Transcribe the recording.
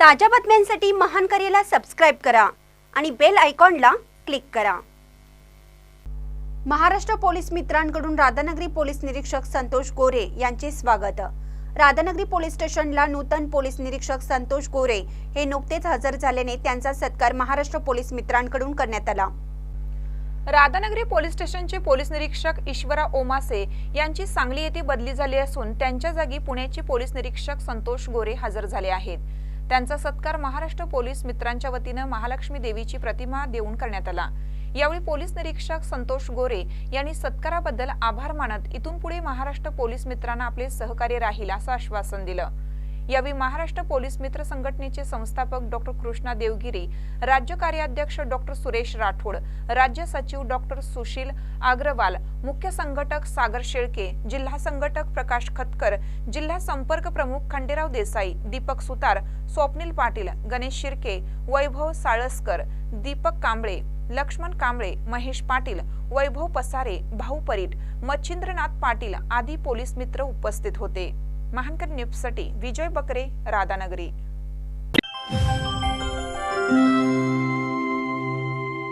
ताज्या बातम्यांसाठी महान करेला सबस्क्राईब करा आणि बेल आयकॉनला क्लिक करा. महाराष्ट्र पोलीस मित्रांकडून राधानगरी पोलीस निरीक्षक संतोष गोरे यांचे स्वागत. राधानगरी पोलीस स्टेशनला नूतन पोलीस निरीक्षक संतोष गोरे हे नुकतेच हजर झाल्याने त्यांचा सत्कार महाराष्ट्र पोलीस मित्रांकडून करण्यात आला. राधानगरी पोलीस स्टेशनचे पोलीस निरीक्षक ईश्वरा ओमासे यांची सांगली येथे बदली झाली असून त्यांच्या जागी पुण्याचे पोलीस निरीक्षक संतोष गोरे हजर झाले आहेत. त्यांचा सत्कार महाराष्ट्र पोलीस मित्रांच्या वतीनं महालक्ष्मी देवीची प्रतिमा देऊन करण्यात आला. यावेळी पोलीस निरीक्षक संतोष गोरे यांनी सत्काराबद्दल आभार मानत इथून पुढे महाराष्ट्र पोलीस मित्रांना आपले सहकार्य राहील असं आश्वासन दिलं. यावेळी महाराष्ट्र पोलीस मित्र संघटनेचे संस्थापक डॉक्टर कृष्णा देवगिरी राज्य कार्याध्यक्ष डॉक्टर सुरेश राठोड राज्य सचिव डॉक्टर सुशील अग्रवाल मुख्य संघटक सागर शेळके जिल्हा संघटक प्रकाश खतकर जिल्हा संपर्क प्रमुख खंडेराव देसाई दीपक सुतार स्वप्नील पाटील गणेश शिर्के वैभव साळसकर दीपक कांबळे लक्ष्मण कांबळे महेश पाटील वैभव पसारे भाऊ परीट मच्छिंद्रनाथ पाटील आदी पोलीस मित्र उपस्थित होते. महानकर न्यूजसाठी विजय बकरे राधानगरी.